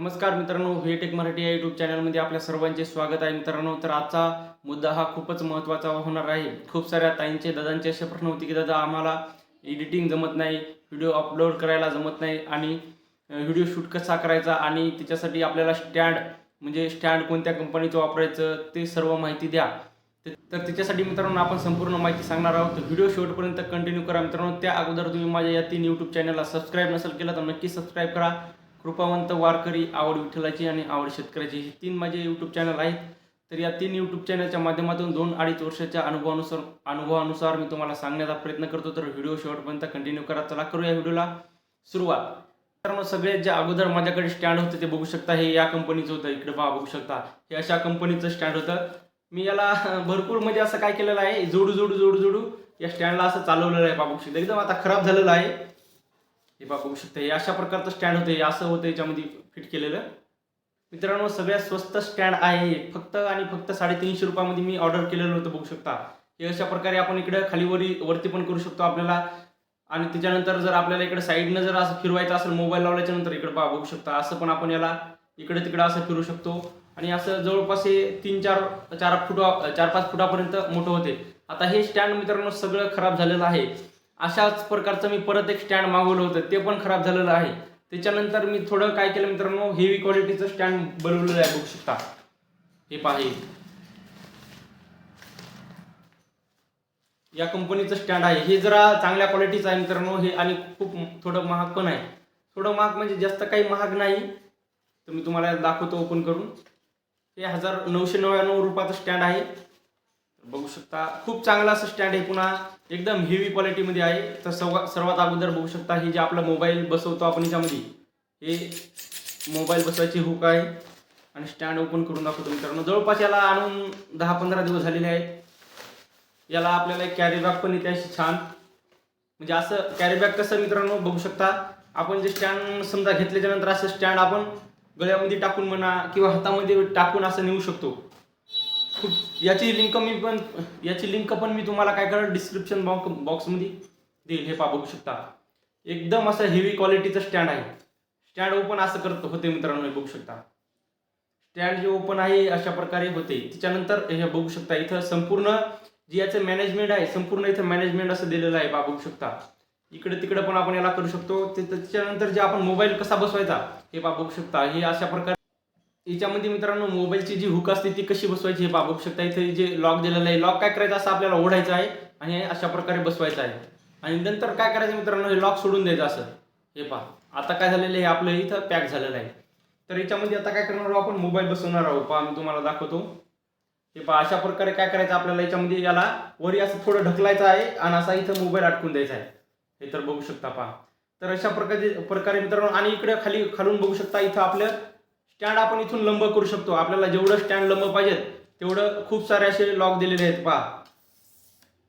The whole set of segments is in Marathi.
नमस्कार मित्रांनो हे टेक मराठी या युट्यूब चॅनलमध्ये आपल्या सर्वांचे स्वागत आहे. मित्रांनो तर आजचा मुद्दा हा खूपच महत्त्वाचा होणार आहे. खूप साऱ्या ताईंचे दादांचे असे प्रश्न होते की दादा आम्हाला एडिटिंग जमत नाही व्हिडिओ अपलोड करायला जमत नाही आणि व्हिडिओ शूट कसा करायचा आणि त्याच्यासाठी आपल्याला स्टँड म्हणजे स्टँड कोणत्या कंपनीचं वापरायचं ते सर्व माहिती द्या. ते- तर त्याच्यासाठी मित्रांनो आपण संपूर्ण माहिती सांगणार आहोत. व्हिडिओ शेवटपर्यंत कंटिन्यू करा. मित्रांनो त्या अगोदर तुम्ही माझ्या या तीन यूट्यूब चॅनलला सबस्क्राईब नसेल केलं तर नक्की सबस्क्राईब करा. कृपावंत वारकरी आवड विठ्ठलाची आणि आवड शेतकऱ्याची. हे तीन माझे यूट्यूब चॅनल आहेत. तर या तीन यूट्यूब चॅनलच्या माध्यमातून दोन अडीच वर्षाच्या अनुभवानुसार अनुभवानुसार मी तुम्हाला सांगण्याचा प्रयत्न करतो. तर व्हिडिओ शेवटपर्यंत कंटिन्यू करा. चला करूया व्हिडिओला सुरुवात. तर मग सगळ्यात जे अगोदर माझ्याकडे स्टँड होतं ते बघू शकता. हे या कंपनीचं होतं. इकडे पहा बघू शकता. हे अशा कंपनीचं स्टँड होतं. मी याला भरपूर म्हणजे असं काय केलेलं आहे? जोडू जोडू जोडू जोडू. या स्टँडला असं चालवलेलं आहे. पहा बघू शकता. एकदम आता खराब झालेलं आहे. हे पहा बघू शकता हे अशा प्रकारचं स्टँड होतं हे असं होतं याच्यामध्ये फिट केलेलं. मित्रांनो सगळ्यात स्वस्त स्टँड आहे हे. फक्त आणि फक्त साडेतीनशे रुपयामध्ये मी ऑर्डर केलेलं होतं बघू शकता. हे अशा प्रकारे आपण इकडे खाली वरी वरती पण करू शकतो आपल्याला. आणि त्याच्यानंतर जर आपल्याला इकडे साईडनं जर असं फिरवायचं असेल मोबाईल लावल्याच्या नंतर इकडे बा बघू शकता. असं पण आपण याला इकडे तिकडे असं फिरू शकतो. आणि असं जवळपास हे तीन चार चार फुट चार पाच फुटापर्यंत मोठं होते. आता हे स्टँड मित्रांनो सगळं खराब झालेलं आहे. अशाच प्रकारचं मी परत एक स्टँड मागवलं होतं. ते पण खराब झालेलं आहे. त्याच्यानंतर मी थोडं काय केलं मित्रांनो हेवी क्वालिटीचं स्टँड बनवलेलं आहे. बघू शकता. हे पहा या कंपनीचं स्टँड आहे. हे जरा चांगल्या क्वालिटीचं आहे मित्रांनो. हे आणि खूप थोडं महाग पण आहे. थोडं महाग म्हणजे जास्त काही महाग नाही. तर मी तुम्हाला दाखवतो ओपन करून. हे हजार नऊशे नव्याण्णव रुपयाचं स्टँड आहे. बघू शकता. खूप चांगलं असं स्टँड आहे. पुन्हा एकदम हेवी क्वालिटीमध्ये आहे. तर सर्व सर्वात अगोदर बघू शकता हे जे आपला मोबाईल बसवतो आपण याच्यामध्ये हे मोबाईल बसवायची हुक आहे. आणि स्टँड ओपन करून दाखवतो मित्रांनो. जवळपास याला आणून दहा पंधरा दिवस झालेले आहेत. याला आपल्याला एक कॅरी बॅग पण येते अशी छान. म्हणजे असं कॅरी बॅग कसं मित्रांनो बघू शकता. आपण जे स्टँड समजा घेतल्याच्यानंतर असं स्टँड आपण गळ्यामध्ये टाकून म्हणा किंवा हातामध्ये टाकून असं नेऊ शकतो. खूप याची लिंक मी पण याची लिंक पण मी तुम्हाला काय करा डिस्क्रिप्शन बॉक्स बॉक्समध्ये देईल हे पा बघू शकता. एकदम असं हेवी क्वालिटीचं स्टँड आहे. स्टँड ओपन असं करत होते मित्रांनो हे बघू शकता. स्टँड जे ओपन आहे अशा प्रकारे होते. त्याच्यानंतर हे बघू शकता इथं संपूर्ण जे याचं मॅनेजमेंट आहे संपूर्ण इथं मॅनेजमेंट असं दिलेलं आहे बा बघू शकता. इकडे तिकडे पण आपण याला करू शकतो. त्याच्यानंतर जे आपण मोबाईल कसा बसवायचा हे बा बघू शकता. हे अशा प्रकारे याच्यामध्ये मित्रांनो मोबाईलची जी हुक असते ती कशी बसवायची हे बघू शकता. इथे जे लॉक दिलेलं आहे लॉक काय करायचं असं आपल्याला ओढायचं आहे आणि हे अशा प्रकारे बसवायचं आहे. आणि नंतर काय करायचं मित्रांनो हे लॉक सोडून द्यायचं असं. हे पहा. आता काय झालेलं आहे आपलं इथं पॅक झालेलं आहे. तर याच्यामध्ये आता काय करणार आहोत आपण? मोबाईल बसवणार आहोत. पहा मी तुम्हाला दाखवतो. हे पहा अशा प्रकारे काय करायचं आपल्याला याच्यामध्ये याला वरी असं थोडं ढकलायचं आहे आणि असा इथं मोबाईल अटकून द्यायचा आहे. हे तर बघू शकता पहा. तर अशा प्रकारे प्रकारे मित्रांनो आणि इकडे खाली खालून बघू शकता इथं आपलं स्टँड आपण इथून लंब करू शकतो. आपल्याला जेवढं स्टँड लंब पाहिजे तेवढं खूप सारे असे लॉक दिलेले आहेत. पहा.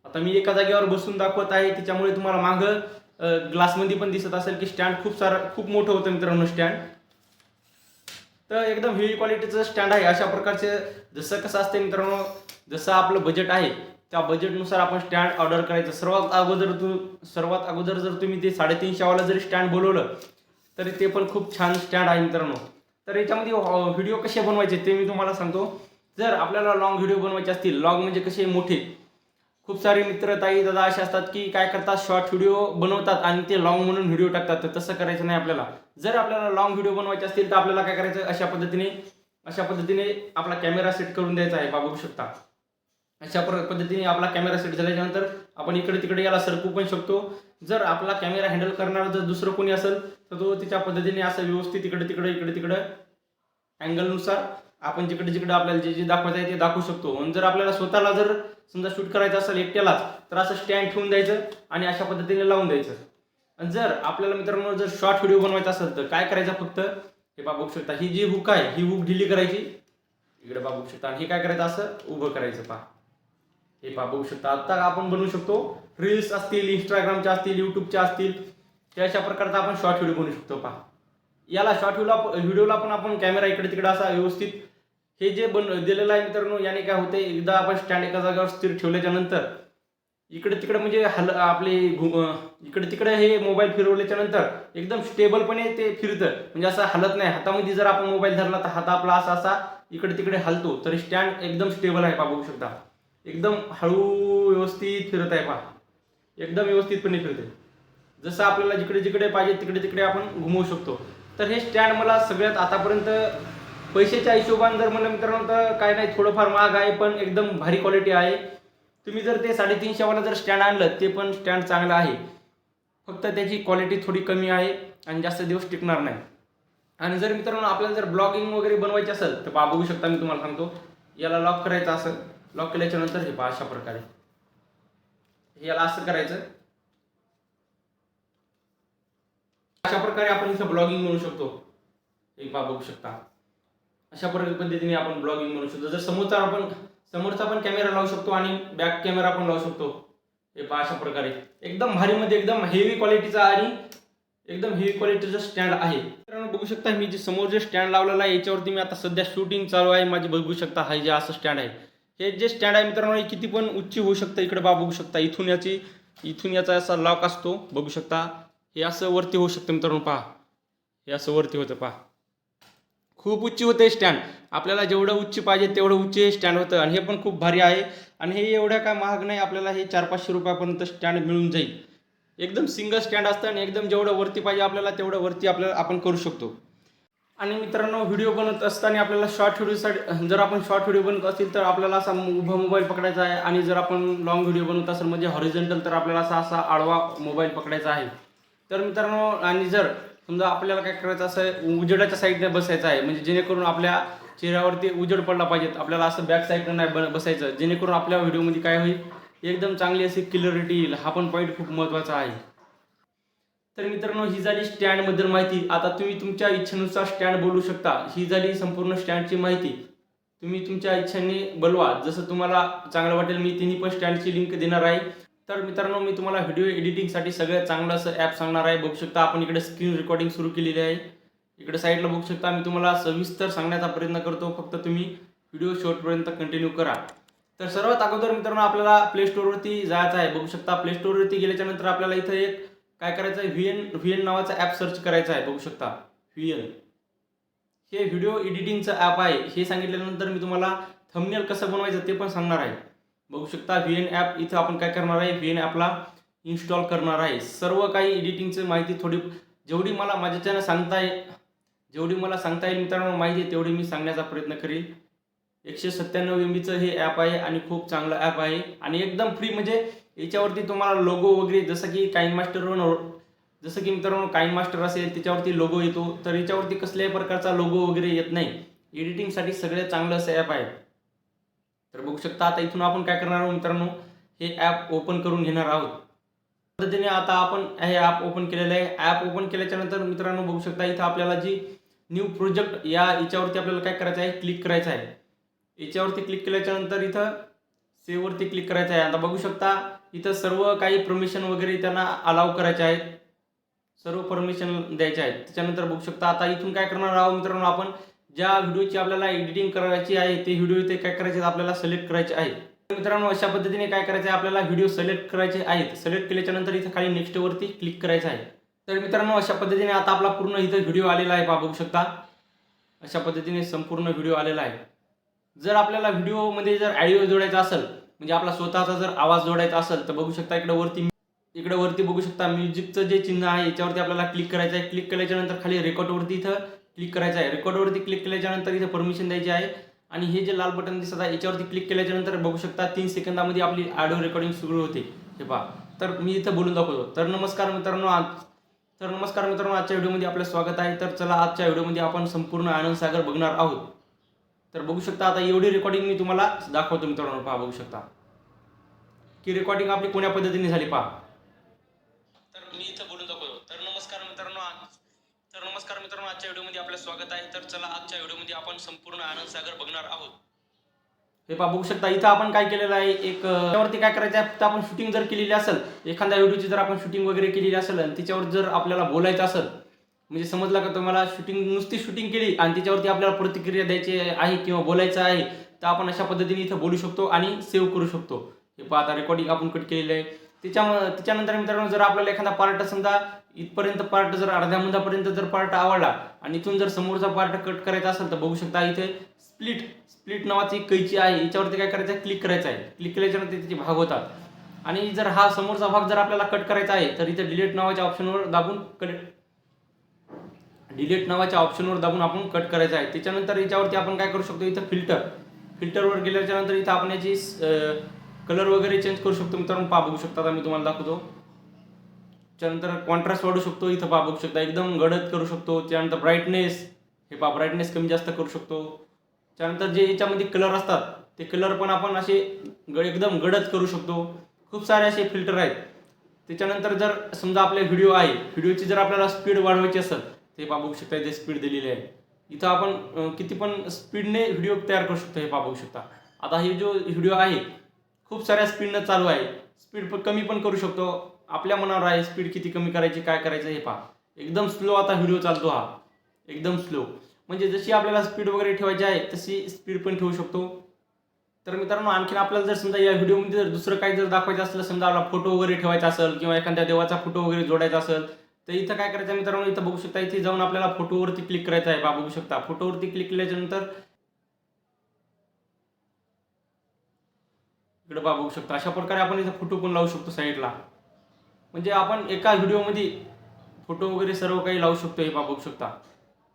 आता मी एका जागेवर बसून दाखवत आहे. त्याच्यामुळे तुम्हाला मागं ग्लासमध्ये पण दिसत असेल की स्टँड खूप सारा खूप मोठं होतं मित्रांनो स्टँड तर एकदम हेवी क्वालिटीचं स्टँड आहे. अशा प्रकारचे जसं कसं असतं मित्रांनो जसं आपलं बजेट आहे त्या बजेटनुसार आपण स्टँड ऑर्डर करायचं. सर्वात अगोदर तू सर्वात अगोदर जर तुम्ही ते साडेतीनशेवाला जरी स्टँड बोलवलं तरी ते पण खूप छान स्टँड आहे मित्रांनो. तर याच्यामध्ये व्हिडिओ कसे बनवायचे ते मी तुम्हाला सांगतो. जर आपल्याला लॉंग व्हिडिओ बनवायचे असतील लॉंग म्हणजे कसे मोठे? खूप सारे मित्र ताई दादा असे असतात की काय करतात शॉर्ट व्हिडिओ बनवतात आणि ते लॉंग म्हणून व्हिडिओ टाकतात. तर तसं करायचं नाही आपल्याला. जर आपल्याला लॉंग व्हिडिओ बनवायचे असतील तर आपल्याला काय करायचं? अशा पद्धतीने अशा पद्धतीने आपला कॅमेरा सेट करून द्यायचा आहे बघू शकता. अशा प्र- पद्धतीने आपला कॅमेरा सेट झाल्याच्यानंतर आपण इकडे तिकडे याला सरकू पण शकतो. जर आपला कॅमेरा हँडल करणारा जर दुसरं कोणी असेल तर तो त्याच्या पद्धतीने असं व्यवस्थित इकडे तिकडे इकडे तिकडे अँगलनुसार आपण जिकडे जिकडे आपल्याला जे जे दाखवायचं आहे ते दाखवू शकतो. आणि जर आपल्याला स्वतःला जर समजा शूट करायचं असेल एकट्यालाच तर असं स्टँड ठेवून द्यायचं आणि अशा पद्धतीने लावून द्यायचं. आणि जर आपल्याला मित्रांनो जर शॉर्ट व्हिडिओ बनवायचा असेल तर काय करायचं फक्त? हे बा बघू शकता. ही जी हुक आहे ही हुक ढिली करायची. इकडे बा बघू शकता. आणि हे काय करायचं? असं उभं करायचं पहा. हे पहा बघू शकता. आता आपण बनवू शकतो रील्स असतील इंस्टाग्रामच्या असतील युट्यूबच्या असतील त्या अशा प्रकारचा आपण शॉर्ट व्हिडिओ बनवू शकतो पहा. याला शॉर्ट व्हिडिओला व्हिडिओला पण आपण कॅमेरा इकडे तिकडे असा व्यवस्थित हे जे बन दिलेलं आहे मित्रांनो याने काय होते एकदा आपण स्टँड एका जागेवर स्थिर ठेवल्याच्या नंतर इकडे तिकडे म्हणजे हल आपले घु- इकडे तिकडे हे मोबाईल फिरवल्याच्या नंतर एकदम स्टेबलपणे ते फिरतं. म्हणजे असं हलत नाही. हातामध्ये जर आपण मोबाईल धरला तर हात आपला असा असा इकडे तिकडे हलतो. तरी स्टँड एकदम स्टेबल आहे पहा बघू शकता. एकदम हळू व्यवस्थित फिरत आहे पहा. एकदम व्यवस्थितपणे फिरते. जसं आपल्याला जिकडे जिकडे पाहिजे तिकडे तिकडे आपण घुमवू शकतो. तर हे स्टँड मला सगळ्यात आतापर्यंत पैशाच्या हिशोबाने जर म्हणलं मित्रांनो तर काय नाही थोडंफार महाग आहे पण एकदम भारी क्वालिटी आहे. तुम्ही जर ते साडेतीनशेवाला जर स्टँड आणलं ते पण स्टँड चांगलं आहे. फक्त त्याची क्वालिटी थोडी कमी आहे आणि जास्त दिवस टिकणार नाही. आणि जर मित्रांनो आपल्याला जर ब्लॉगिंग वगैरे बनवायची असेल तर बा बघू शकता मी तुम्हाला सांगतो. याला लॉक करायचं असेल लॉक केल्याच्यानंतर हे पहा अशा प्रकारे. याला असं करायचं. अशा प्रकारे आपण इथं ब्लॉगिंग म्हणू शकतो. एक पहा बघू शकता. अशा प्रकारे पद्धतीने आपण ब्लॉगिंग म्हणू शकतो. जर समोरचा आपण समोरचा पण कॅमेरा लावू शकतो आणि बॅक कॅमेरा पण लावू शकतो. हे पहा अशा प्रकारे. एकदम भारीमध्ये एकदम हेवी क्वालिटीचा आणि एकदम हेवी क्वालिटीचा स्टँड आहे. मित्रांनो बघू शकता मी जे समोर जे स्टँड लावलेला आहे याच्यावरती मी आता सध्या शूटिंग चालू आहे. माझी बघू शकता हा जे असं स्टँड आहे. हे जे स्टँड आहे मित्रांनो हे किती पण उंची होऊ शकतं इकडे बा बघू शकता. इथून याची इथून याचा असा लॉक असतो बघू शकता. हे असं वरती होऊ शकतं मित्रांनो पहा. हे असं वरती होतं पहा. खूप उंची होते स्टँड आपल्याला जेवढं उच्च पाहिजे तेवढं उच्च स्टँड होतं. आणि हे पण खूप भारी आहे. आणि हे एवढ्या काय महाग नाही आपल्याला हे चार पाचशे रुपयापर्यंत स्टँड मिळून जाईल. एकदम सिंगल स्टँड असतं आणि एकदम जेवढं वरती पाहिजे आपल्याला तेवढं वरती आपल्याला आपण करू शकतो. आणि मित्रांनो व्हिडिओ बनवत असताना आपल्याला शॉर्ट व्हिडिओसाठी जर आपण शॉर्ट व्हिडिओ बनवत असेल तर आपल्याला असा उभा मोबाईल पकडायचा आहे. आणि जर आपण लॉंग व्हिडिओ बनवत असेल म्हणजे हॉरिझेंटल तर आपल्याला असा असा आडवा मोबाईल पकडायचा आहे. तर मित्रांनो आणि जर समजा आपल्याला काय करायचं असं उजेडाच्या साईडने बसायचं आहे म्हणजे जेणेकरून आपल्या चेहऱ्यावरती उजेड पडला पाहिजेत आपल्याला असं बॅक साईडनं नाही ब- बसायचं जेणेकरून आपल्या व्हिडिओमध्ये काय होईल एकदम चांगली अशी क्लिअरिटी येईल. हा पण पॉईंट खूप महत्त्वाचा आहे. तर मित्रांनो ही झाली स्टँडबद्दल माहिती. आता तुम्ही तुमच्या इच्छेनुसार स्टँड बोलू शकता. ही झाली संपूर्ण स्टँडची माहिती. तुम्ही तुमच्या इच्छेने बोलवा. जसं तुम्हाला चांगलं वाटेल मी तिन्ही पण स्टँडची लिंक देणार आहे. तर मित्रांनो मी तुम्हाला व्हिडिओ एडिटिंगसाठी सगळ्यात चांगलं असं ॲप सांगणार आहे. बघू शकता आपण इकडे स्क्रीन रेकॉर्डिंग सुरू केलेली आहे. इकडे साईडला बघू शकता मी तुम्हाला सविस्तर सांगण्याचा प्रयत्न करतो. फक्त तुम्ही व्हिडिओ शेवटपर्यंत कंटिन्यू करा. तर सर्वात अगोदर मित्रांनो आपल्याला प्ले स्टोअरवरती जायचं आहे. बघू शकता प्ले स्टोअरवरती गेल्याच्यानंतर आपल्याला इथं एक काय करायचं आहे? व्ही एन व्ही एन नावाचा ॲप सर्च करायचा आहे. बघू शकता. व्ही एन हे व्हिडिओ एडिटिंगचं ॲप आहे. हे सांगितल्यानंतर मी तुम्हाला थंबनेल कसं बनवायचं ते पण सांगणार आहे. बघू शकता व्ही एन ॲप इथं आपण काय करणार आहे? व्ही एन ॲपला इन्स्टॉल करणार आहे. सर्व काही एडिटिंगचं माहिती थोडी जेवढी मला माझ्याच्यानं सांगता येईल जेवढी मला सांगता येईल मित्रांनो माहिती आहे तेवढी मी सांगण्याचा प्रयत्न करील. एकशे सत्त्याण्णव एम बीचं हे ॲप आहे आणि खूप चांगलं ॲप आहे. आणि एकदम फ्री म्हणजे याच्यावरती तुम्हाला लोगो वगैरे जसं की काइन मास्टरवर जसं की मित्रांनो काइन मास्टर असेल त्याच्यावरती लोगो येतो. तर याच्यावरती कसल्याही प्रकारचा लोगो वगैरे येत नाही. एडिटिंगसाठी सगळ्यात चांगलं असं ॲप आहे. तर बघू शकता आता इथून आपण काय करणार आहोत मित्रांनो? हे ॲप ओपन करून घेणार आहोत. पद्धतीने आता आपण हे ॲप ओपन केलेलं आहे. ॲप ओपन केल्याच्यानंतर मित्रांनो बघू शकता इथं आपल्याला जी न्यू प्रोजेक्ट या याच्यावरती आपल्याला काय करायचं आहे? क्लिक करायचं आहे. याच्यावरती क्लिक केल्याच्यानंतर इथं सेववरती क्लिक करायचं आहे. आता बघू शकता इथं सर्व काही परमिशन वगैरे त्यांना अलाव करायचे आहेत. सर्व परमिशन द्यायचे आहेत. त्याच्यानंतर बघू शकता आता इथून काय करणार आहोत मित्रांनो आपण? ज्या व्हिडिओची आपल्याला एडिटिंग करायची आहे ते व्हिडिओ इथे काय करायचे आपल्याला सिलेक्ट करायचे आहे तर मित्रांनो अशा पद्धतीने काय करायचं आहे आपल्याला व्हिडिओ सिलेक्ट करायचे आहेत. सिलेक्ट केल्याच्यानंतर इथं खाली नेक्स्टवरती क्लिक करायचं आहे. तर मित्रांनो अशा पद्धतीने आता आपला पूर्ण इथं व्हिडिओ आलेला आहे बघू शकता. अशा पद्धतीने संपूर्ण व्हिडिओ आलेला आहे. जर आपल्याला व्हिडिओमध्ये जर ऑडिओ जोडायचा असेल म्हणजे आपला स्वतःचा जर आवाज जोडायचा असेल तर बघू शकता इकडे वरती इकडे वरती बघू शकता म्युझिकचं जे चिन्ह आहे याच्यावरती आपल्याला क्लिक करायचं आहे. क्लिक केल्याच्यानंतर खाली रेकॉर्डवरती इथं क्लिक करायचं आहे. रेकॉर्डवरती क्लिक केल्याच्यानंतर इथं परमिशन द्यायची आहे. आणि हे जे लाल बटन दिसत आहे याच्यावरती क्लिक केल्याच्यानंतर बघू शकता तीन सेकंदामध्ये आपली ऑडिओ रेकॉर्डिंग सुरू होते. हे पहा. तर मी इथं बोलून दाखवतो. तर नमस्कार मित्रांनो आज तर नमस्कार मित्रांनो आजच्या व्हिडिओमध्ये आपलं स्वागत आहे. तर चला आजच्या व्हिडिओमध्ये आपण संपूर्ण आनंद सागर बघणार आहोत. तर बघू शकता आता एवढी रेकॉर्डिंग मी तुम्हाला दाखवतो मित्रांनो पहा बघू शकता. की रेकॉर्डिंग आपली कोण्या पद्धतीने झाली पहा. तर मी इथं बोलून दाखवतो. तर नमस्कार मित्रांनो तर नमस्कार मित्रांनो आजच्या व्हिडिओमध्ये आपलं स्वागत आहे. तर चला आजच्या व्हिडिओमध्ये आपण संपूर्ण आनंद सागर बघणार आहोत. हे पहा बघू शकता इथं आपण काय केलेलं आहे एक त्यावरती काय करायचं आहे फक्त आपण शूटिंग जर केलेली असेल एखाद्या व्हिडिओची जर आपण शूटिंग वगैरे केलेली असेल आणि त्याच्यावर जर आपल्याला बोलायचं असेल म्हणजे समजला का तुम्हाला शूटिंग नुसती शूटिंग केली आणि त्याच्यावरती आपल्याला प्रतिक्रिया द्यायची आहे किंवा बोलायचं आहे तर आपण अशा पद्धतीने इथं बोलू शकतो आणि सेव्ह करू शकतो. हे पहा आता रेकॉर्डिंग आपण कट केलेलं आहे. त्याच्यामुळे त्याच्यानंतर मित्रांनो जर आपल्याला एखादा पार्ट समजा इथपर्यंत पार्ट जर अर्ध्या मुंदापर्यंत जर पार्ट आवडला आणि इथून जर समोरचा पार्ट कट करायचा असेल तर बघू शकता इथे स्प्लिट स्प्लिट नावाची एक कैची आहे. याच्यावरती काय करायचं आहे? क्लिक करायचं आहे. क्लिक केल्याच्यानंतर त्याचे भाग होतात. आणि जर हा समोरचा भाग जर आपल्याला कट करायचा आहे तर इथे डिलीट नावाच्या ऑप्शनवर दाबून कट डिलीट नावाच्या ऑप्शनवर दाबून आपण कट करायचं आहे. त्याच्यानंतर याच्यावरती आपण काय करू शकतो? इथं फिल्टर. फिल्टरवर गेल्याच्यानंतर इथं आपण याची कलर वगैरे चेंज करू शकतो. मित्रांनो पा बघू शकता आता मी तुम्हाला दाखवतो. त्यानंतर कॉन्ट्रास्ट वाढू शकतो. इथं पा बघू शकता एकदम गडद करू शकतो. त्यानंतर ब्राईटनेस हे पा ब्राईटनेस कमी जास्त करू शकतो. त्यानंतर जे याच्यामध्ये कलर असतात ते कलर पण आपण असे ग एकदम गडद करू शकतो. खूप सारे असे फिल्टर आहेत. त्याच्यानंतर जर समजा आपले व्हिडिओ आहे व्हिडिओची जर आपल्याला स्पीड वाढवायची असेल ते बघू शकता जे स्पीड दिलेली आहे. इथं आपण किती पण स्पीडने व्हिडिओ तयार करू शकतो हे पाहू बघू शकता. आता हे जो व्हिडिओ आहे खूप साऱ्या स्पीडनं चालू आहे. स्पीड पण कमी पण करू शकतो. आपल्या मनावर आहे स्पीड किती कमी करायची काय करायचं हे पहा. एकदम स्लो आता व्हिडिओ चालतो हा. एकदम स्लो म्हणजे जशी आपल्याला स्पीड वगैरे ठेवायची आहे तशी स्पीड पण ठेवू शकतो. तर मित्रांनो आणखीन आपल्याला जर समजा या व्हिडिओमध्ये जर दुसरं काही जर दाखवायचं असलं समजा आपला फोटो वगैरे ठेवायचा असेल किंवा एखाद्या देवाचा फोटो वगैरे जोडायचा असेल तर इथं काय करायचं आहे मित्रांनो? इथं बघू शकता इथे जाऊन आपल्याला फोटोवरती क्लिक करायचं आहे. बा बघू शकता. फोटोवरती क्लिक केल्याच्यानंतर इकडे बा बघू शकता. अशा प्रकारे आपण इथं फोटो पण लावू शकतो साईडला म्हणजे आपण एका व्हिडिओमध्ये फोटो वगैरे सर्व काही लावू शकतो हे बा बघू शकता.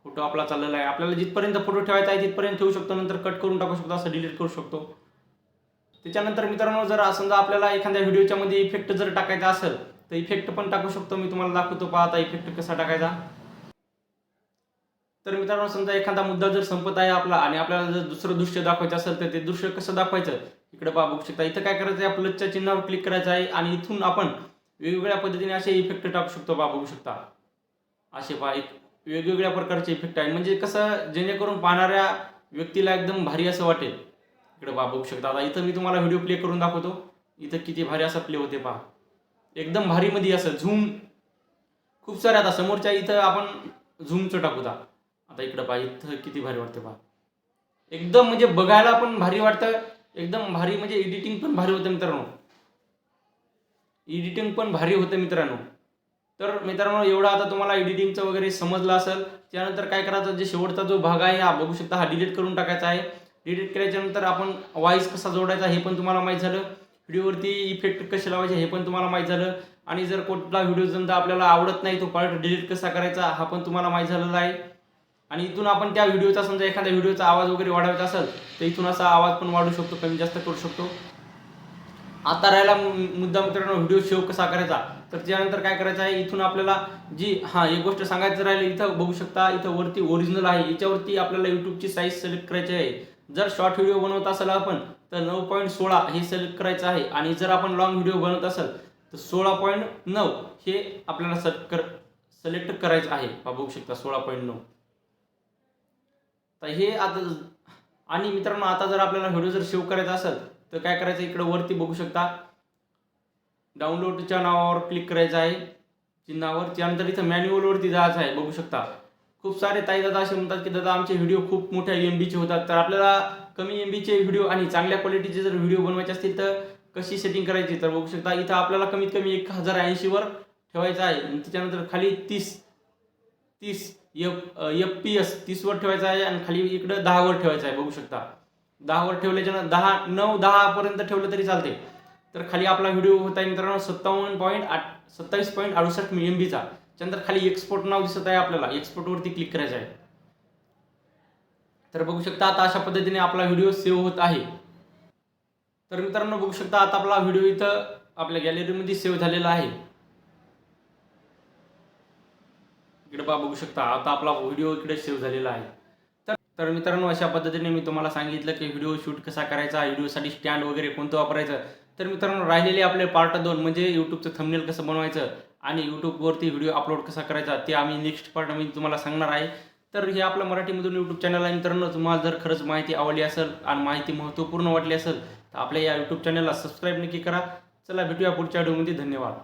फोटो आपला चाललेला आहे. आपल्याला जिथपर्यंत फोटो ठेवायचा आहे तिथपर्यंत ठेवू शकतो. नंतर कट करून टाकू शकतो असं डिलीट करू शकतो. त्याच्यानंतर मित्रांनो जर समजा आपल्याला एखाद्या व्हिडिओच्या मध्ये इफेक्ट जर टाकायचा असेल तर इफेक्ट पण टाकू शकतो. मी तुम्हाला दाखवतो पहा आता इफेक्ट कसा टाकायचा. तर मित्रांनो समजा एखादा मुद्दा जर संपत आहे आपला आणि आपल्याला जर दुसरं दृश्य दाखवायचं असेल तर ते दृश्य कसं दाखवायचं? इकडे पहा बघू शकता. इथं काय करायचं? आहे प्लसच्या चिन्हावर क्लिक करायचं आहे आणि इथून आपण वेगवेगळ्या पद्धतीने असे इफेक्ट टाकू शकतो पहा बघू शकता. असे पहा एक वेगवेगळ्या प्रकारचे इफेक्ट आहे. म्हणजे कसं जेणेकरून पाहणाऱ्या व्यक्तीला एकदम भारी असं वाटेल. इकडे पहा बघू शकता. आता इथं मी तुम्हाला व्हिडिओ प्ले करून दाखवतो. इथं किती भारी असं प्ले होते पहा. एकदम भारीमध्ये असं झूम. खूप सारे आता समोरच्या इथं आपण झूमचं टाकू दा. आता इकडं पहा इथं किती भारी वाटते पहा. एकदम म्हणजे बघायला पण भारी वाटतं एकदम भारी म्हणजे एडिटिंग पण भारी होतं मित्रांनो. एडिटिंग पण भारी होतं मित्रांनो. तर मित्रांनो एवढा आता तुम्हाला एडिटिंगचं वगैरे समजलं असेल त्यानंतर काय करायचं जे शेवटचा जो भाग आहे हा बघू शकता हा डिलीट करून टाकायचा आहे. डिलीट केल्याच्यानंतर आपण वॉईस कसा जोडायचा हे पण तुम्हाला माहीत झालं. व्हिडिओवरती इफेक्ट कसे लावायचे हे पण तुम्हाला माहीत झालं. आणि जर कुठला व्हिडिओ समजा आपल्याला आवडत नाही तो पार्ट डिलीट कसा करायचा हा पण तुम्हाला माहीत झालेला आहे. आणि इथून आपण त्या व्हिडिओचा समजा एखाद्या व्हिडिओचा आवाज वगैरे वाढवायचा असेल तर इथून असा आवाज पण वाढू शकतो कमी जास्त करू शकतो. आता राहिला मु- मुद्दा मित्रांनो व्हिडिओ शो कसा करायचा? तर त्यानंतर काय करायचं आहे इथून आपल्याला जी हां एक गोष्ट सांगायचं राहिलं इथं बघू शकता इथं वरती ओरिजिनल आहे याच्यावरती आपल्याला युट्यूबची साईज सिलेक्ट करायची आहे. जर शॉर्ट व्हिडिओ बनवत असेल आपण तर नऊ पॉईंट सोळा हे सिलेक्ट करायचं आहे. आणि जर आपण लॉंग व्हिडिओ बनवत असेल तर सोळा पॉईंट नऊ हे आपल्याला सट कर सिलेक्ट करायचं आहे. बघू शकता सोळा पॉईंट नऊ. तर हे आता आणि मित्रांनो आता जर आपल्याला व्हिडिओ जर सेव्ह करायचा असेल तर काय करायचं? इकडं वरती बघू शकता. डाउनलोडच्या नावावर क्लिक करायचं आहे. चिन्हावर. त्यानंतर इथं मॅन्युअलवरती जायचं आहे. बघू शकता. खूप सारे ताई दादा असे म्हणतात की दादा आमचे व्हिडिओ खूप मोठ्या एम बीचे होतात. तर आपल्याला कमी एम बीचे व्हिडिओ आणि चांगल्या क्वालिटीचे जर व्हिडिओ बनवायचे असतील तर कशी सेटिंग करायची तर बघू शकता इथं आपल्याला कमीत कमी एक हजार ऐंशीवर ठेवायचं आहे. आणि त्याच्यानंतर खाली तीस तीस एफ एफ पी एस तीसवर ठेवायचं आहे आणि खाली इकडं दहावर ठेवायचं आहे. बघू शकता. दहावर ठेवल्याच्या दहा नऊ दहापर्यंत ठेवलं तरी चालते. तर खाली आपला व्हिडिओ होता आहे मित्रांनो सत्तावन्न पॉईंट आठ सत्तावीस पॉईंट अडुसष्ट एम बीचा त्यानंतर खाली एक्सपोर्ट नाव दिसत आहे आपल्याला. एक्सपोर्टवरती क्लिक करायचं आहे. तर बघू शकता आता अशा पद्धतीने आपला व्हिडिओ सेव्ह होत आहे. तर मित्रांनो बघू शकता आता आपला व्हिडिओ इथं आपल्या गॅलरीमध्ये सेव्ह झालेला आहे. इकडे बा बघू शकता आता आपला व्हिडिओ इकडे सेव्ह झालेला आहे. तर तर मित्रांनो अशा पद्धतीने मी तुम्हाला सांगितलं की व्हिडिओ शूट कसा करायचा व्हिडिओसाठी स्टँड वगैरे कोणतं वापरायचं. तर मित्रांनो राहिलेले आपले पार्ट दोन म्हणजे यूट्यूबचं थंबनेल कसं बनवायचं आणि यूट्यूबवरती व्हिडिओ अपलोड कसा करायचा ते आम्ही नेक्स्ट पार्ट मी तुम्हाला सांगणार आहे. तर हे आपलं मराठीमधून यूट्यूब चॅनल आहे. मित्रांनो तुम्हाला जर खरंच माहिती आवडली असेल आणि माहिती महत्त्वपूर्ण वाटली असेल तर आपल्या या यूट्यूब चॅनलला सबस्क्राईब नक्की करा. चला भेटूया पुढच्या व्हिडिओमध्ये धन्यवाद.